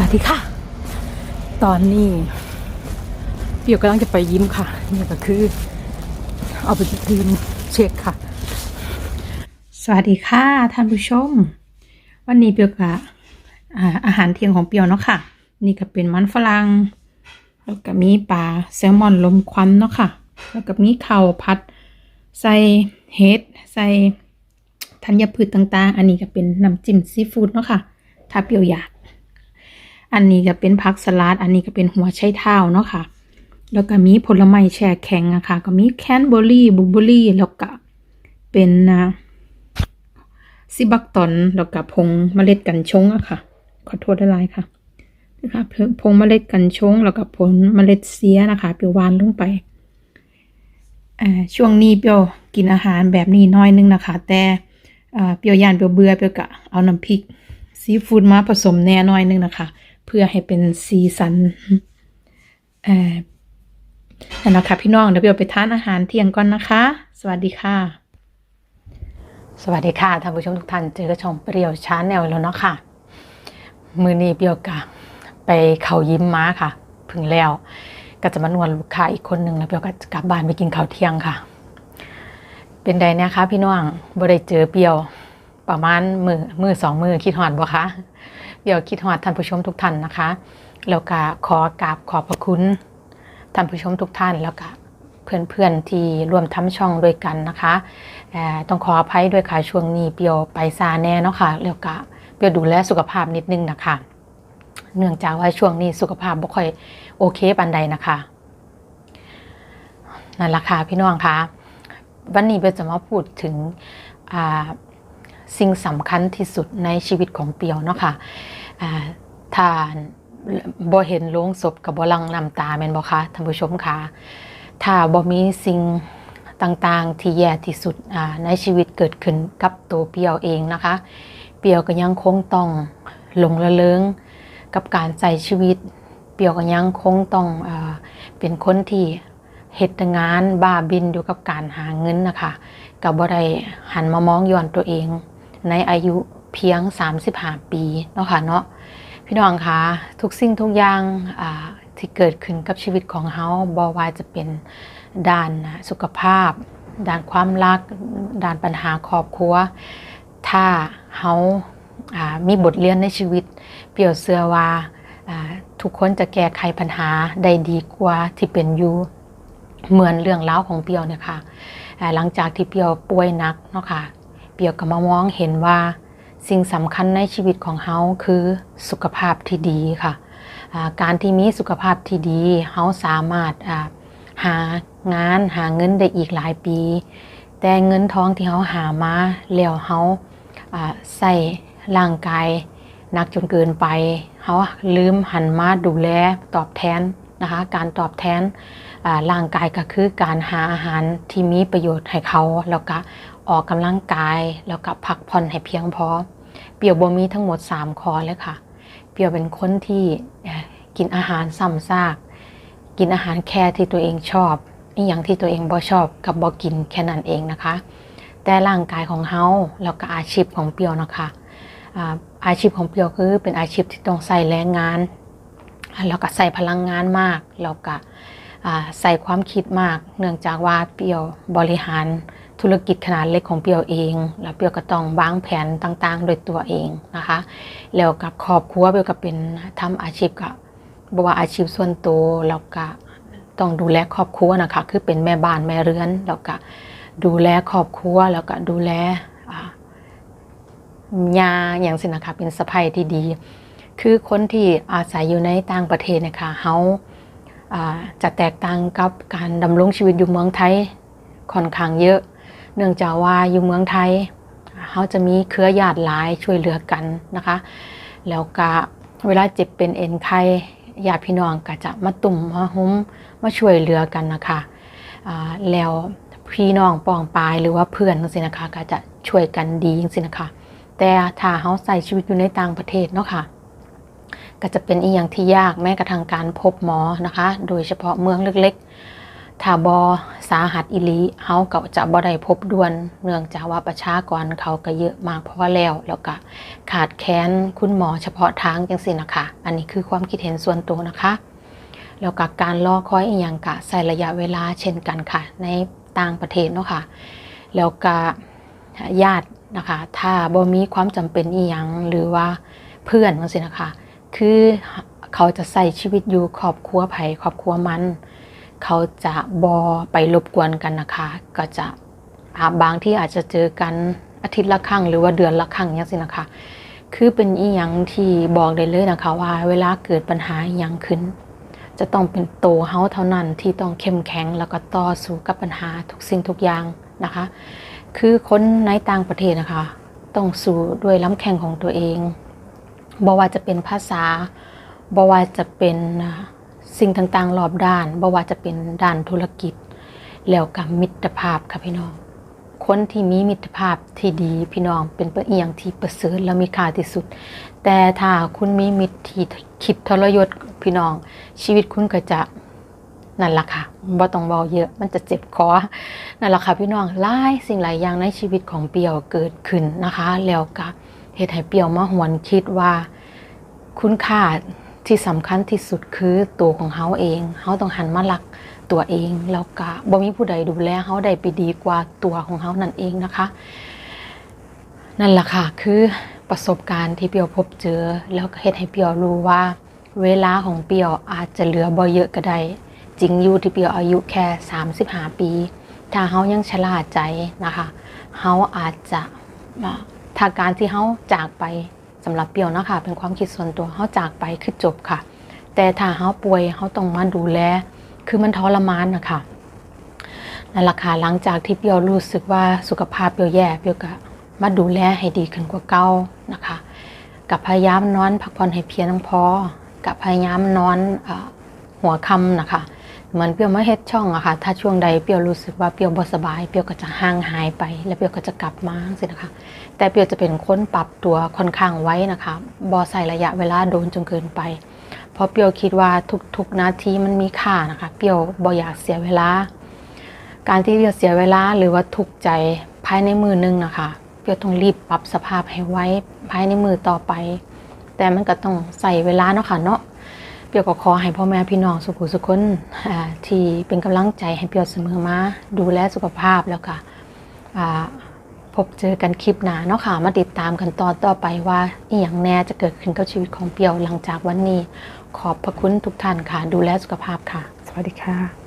วัสดีค่ะ ตอนนี้เปียวกำลังจะไปยิ้มค่ะนี่ก็คือ เอาไปยืมเช็คค่ะ สวัสดีค่ะท่านผู้ชม วันนี้เปียวกะอาอาหารเที่ยงของเปียวเนาะค่ะ นี่ก็เป็นมันฝรั่งแล้วก็มีปลาแซลมอนลมควันเนาะค่ะ แล้วก็มีข้าวผัด ใส่เห็ดใส่ธัญพืชต่างๆ อันนี้ก็เป็นน้ำจิ้มซีฟู้ดเนาะค่ะ ถ้าเปียวอยาก อันนี้ก็เป็นผักสลัด อันนี้ก็เป็นหัวไชเท้าเนาะค่ะ แล้วก็มีผลไม้แช่แข็งอะค่ะ ก็มีแคนเบอรี่บลูเบอรี่ แล้วก็เป็นนะซิบักตอน แล้วก็ผงเมล็ดกัญชงอะค่ะ ขอโทษได้ลายค่ะนะคะผงเมล็ดกัญชง แล้วก็ผงเมล็ดเสียนะคะเปรี้ยวหวานลงไปช่วงนี้เปียวกินอาหารแบบนี้น้อยนึงนะคะ แต่เปียวยานเปียวเบื่อเปียวกะเอาน้ำพริก ซีฟู้ดมาผสมแน่น้อยนึงนะคะ เพื่อให้เป็นสีสันเอ่อนั่นนะคะพี่น้องเดี๋ยวเปียวไปทานอาหารเที่ยงก่อนนะคะ สวัสดีค่ะ สวัสดีค่ะท่านผู้ชมทุกท่านเจอกระชองเปรี้ยวช้าแนวแล้วเนาะค่ะ มือนี้เปียวกะไปเขายิ้มม้าค่ะพึ่งแล้วก็จะมานวลลูกค้าอีกคนหนึ่งแล้วเปียวก็จะกลับบ้านไปกินข้าวเที่ยงค่ะ เป็นใดเนี่ยคะพี่น้องบ่ได้เจอเปียว ประมาณมือมือสองมือคิดหอดบ่คะเปียวคิดหอดท่านผู้ชมทุกท่านนะคะแล้วก็ขอกราบขอบพระคุณท่านผู้ชมทุกท่านแล้วก็เพื่อนๆที่ร่วมทำช่องด้วยกันนะคะต้องขออภัยด้วยค่ะช่วงนี้เปียวไปซาแน่เนาะค่ะแล้วก็เปียวดูแลสุขภาพนิดนึงนะคะ เนื่องจากว่าช่วงนี้สุขภาพบ่ค่อยโอเคปานใดนะคะนั่นละค่ะพี่น้องคะวันนี้เบลจะมาพูดถึงอ่า สิ่งสำคัญที่สุดในชีวิตของเปียวเนาะค่ะอ่าถ้าบ่เห็นโลงศพกับบ่ลังน้ำตาแม่นบ่คะท่านผู้ชมคะถ้าบ่มีสิ่งต่างๆที่แย่ที่สุดในชีวิตเกิดขึ้นกับตัวเปียวเองนะคะ เปียวก็ยังคงต้องหลงระเริงกับการใช้ชีวิต เปียวก็ยังคงต้องอเป็นคนที่เหตุงานบ้าบินอยู่กับการหาเงินนะคะกับบ่ได้หันมามองย้อนตัวเอง ในอายุเพียง 35 ปีเนาะค่ะเนาะพี่น้องคะทุกสิ่งทุกอย่างที่เกิดขึ้นกับชีวิตของเฮาบ่ว่าจะเป็นด้านสุขภาพ ด้านความรัก ด้านปัญหาครอบครัว ถ้าเฮาามีบทเรียนในชีวิต เปี่ยวเสือว่าอ่าทุกคนจะแก้ไขปัญหาได้ดีกว่าที่เป็นอยู่เหมือนเรื่องเล่าของเปียวเนี่ยค่ะอ่าหลังจากที่เปียวป่วยหนักเนาะค่ะ เปียวก็มามองเห็นว่า สิ่งสำคัญในชีวิตของเฮาคือสุขภาพที่ดีค่ะการที่มีสุขภาพที่ดีเฮาสามารถหางานหาเงินได้อีกหลายปี แต่เงินทองที่เฮาหามาแล้วเฮาใส่ร่างกายหนักจนเกินไปเฮาลืมหันมาดูแลตอบแทนนะคะการตอบแทนร่างกายก็คือการหาอาหารที่มีประโยชน์ให้เขาแล้วก็ ออกกำลังกาย แล้วก็พักผ่อนให้เพียงพอ เปียวบ่มีทั้งหมด 3 คอเลยค่ะ เปียวเป็นคนที่กินอาหารซ้ำซาก กินอาหารแค่ที่ตัวเองชอบอีอย่างที่ตัวเองบ่ชอบกับบ่กินแค่นั้นเองนะคะ แต่ร่างกายของเฮาแล้วก็อาชีพของเปียวนะคะอาชีพของเปียวคือเป็นอาชีพที่ต้องใส่แรงงานแล้วก็ใส่พลังงานมากแล้วก็ใส่ความคิดมาก เนื่องจากว่าเปียวบริหาร ธุรกิจขนาดเล็กของเปียวเอง แล้วเปียวก็ต้องวางแผนต่างๆ โดยตัวเองนะคะ แล้วกับครอบครัวเปียวก็เป็นทำอาชีพกับบอกว่าอาชีพส่วนตัวแล้วก็ต้องดูแลครอบครัวนะคะ คือเป็นแม่บ้านแม่เรือนแล้วก็ดูแลครอบครัวแล้วก็ดูแลยาอย่างสินะคะเป็นสะใภ้ที่ดี คือคนที่อาศัยอยู่ในต่างประเทศนะคะเขาจะแตกต่างกับการดำรงชีวิตอยู่เมืองไทยค่อนข้างเยอะ เนื่องจากว่าอยู่เมืองไทยเขาจะมีเครือญาติหลายช่วยเหลือกันนะคะ แล้วก็เวลาเจ็บเป็นเอ็นไข้ญาติพี่น้องก็จะมาตุ่มมาหุ้มมาช่วยเหลือกันนะคะแล้วพี่น้องปองปายหรือว่าเพื่อนจังซี่นะคะก็จะช่วยกันดีจังๆนะคะ แต่ถ้าเขาใส่ชีวิตอยู่ในต่างประเทศเนาะค่ะก็จะเป็นอีกอย่างที่ยากแม้กระทั่งการพบหมอนะคะ โดยเฉพาะเมืองเล็ก ถ้าบอสาหัสอิลีเฮาก็จะบ่ได้พบด่วน เนื่องจากว่าประชากรเขาก็เยอะมากพอแล้ว แล้วก็ขาดแคลนคุณหมอเฉพาะทางจังซี่นะคะ อันนี้คือความคิดเห็นส่วนตัวนะคะ แล้วก็การรอคอยอีกอย่างกะใส่ระยะเวลาเช่นกันค่ะ ในต่างประเทศเนาะค่ะ แล้วก็ญาตินะคะ ถ้าบ่มีความจำเป็นอีหยังหรือว่าเพื่อนจังซี่นะคะ คือเขาจะใส่ชีวิตอยู่ครอบครัวไผครอบครัวมัน เขาจะบอไปรบกวนกันนะคะ ก็จะาบางที่อาจจะเจอกันอาทิตย์ละครั้งหรือว่าเดือนละครั้งอย่างสินะคะ คือเป็นอีหยังที่บอกได้เลยนะคะ ว่าเวลาเกิดปัญหาอหยังขึ้น จะต้องเป็นโตเฮาเท่านั้นที่ต้องเข้มแข็งแล้วก็ต่อสู้กับปัญหาทุกสิ่งทุกอย่างนะคะ คือคนในต่างประเทศนะคะ ต้องสู้ด้วยล้ำแข่งของตัวเองบ่ว่าจะเป็นภาษาบ่ว่าจะเป็นอ่า สิ่งต่างๆรอบด้านบ่ว่าจะเป็นด้านธุรกิจ แล้วกับมิตรภาพค่ะพี่น้อง คนที่มีมิตรภาพที่ดีพี่น้องเป็นเอียงที่ประเสริฐและมีค่าที่สุด แต่ถ้าคุณมีมิตรที่คิดทรยศพี่น้อง ชีวิตคุณก็จะนั่นล่ะค่ะบ่ต้องเบาเยอะมันจะเจ็บคอ นั่นล่ะค่ะพี่น้องหลายสิ่งหลายอย่างในชีวิตของเปียวเกิดขึ้นนะคะ แล้วก็เฮ็ดให้เปียวมาหวนคิดว่า คุณค่า ที่สำคัญที่สุดคือตัวของเฮาเองเฮาต้องหันมารักตัวเองแล้วก็บ่มีผู้ใดดูแลเฮาได้ไปดีกว่าตัวของเฮานั่นเองนะคะ นั่นแหละค่ะคือประสบการณ์ที่เปียวพบเจอ แล้วก็เฮ็ดให้เปียวรู้ว่า เวลาของเปียวอาจจะเหลือบ่เยอะก็ได้จริงอยู่ที่เปียวอายุแค่ 35 ปี ถ้าเฮายังชราดใจนะคะเฮาอาจจะถ้าการที่เฮาจากไป สำหรับเปียวนะคะเป็นความคิดส่วนตัวเฮาจากไปคือจบค่ะ แต่ถ้าเฮาป่วยเฮาต้องมาดูแล คือมันทรมานนะคะนั่นแหละค่ะหลังจากที่เปียวรู้สึกว่าสุขภาพเปียวแย่เปียวก็มาดูแลให้ดีขึ้นกว่าเก่านะคะกับพยายามนอนพักผ่อนให้เพียงพอกับพยายามนอนอหัวค่ำนะคะ เหมือนเปียวมาเฮ็ดช่องอะค่ะ ถ้าช่วงใดเปียวรู้สึกว่าเปียวบ่สบาย เปียวก็จะห่างหายไป แล้วเปียวก็จะกลับมาสินะคะ แต่เปียวจะเป็นคนปรับตัวค่อนข้างไว้นะคะบ่ใส่ระยะเวลาโดนจนเกินไป เพราะเปียวคิดว่าทุกๆนาทีมันมีค่านะคะ เปียวบ่อยากเสียเวลา การที่เปียวเสียเวลาหรือว่าทุกข์ใจภายในมือนึงนะคะ เปียวต้องรีบปรับสภาพให้ไว้ภายในมือต่อไป แต่มันก็ต้องใส่เวลาเนาะค่ะเนาะ ปียวก็ขอให้พ่อแม่พี่น้องสุขุสุขคนที่เป็นกำลังใจให้เปียวเสมอมาดูแลสุขภาพแล้วค่ะพบเจอกันคลิปหน้าเนาะค่ะมาติดตามกันตอนต่อไปว่าอีหยังแน่จะเกิดขึ้นกับชีวิตของเปียวหลังจากวันนี้ ขอบพระคุณทุกท่านค่ะ ดูแลสุขภาพค่ะ สวัสดีค่ะ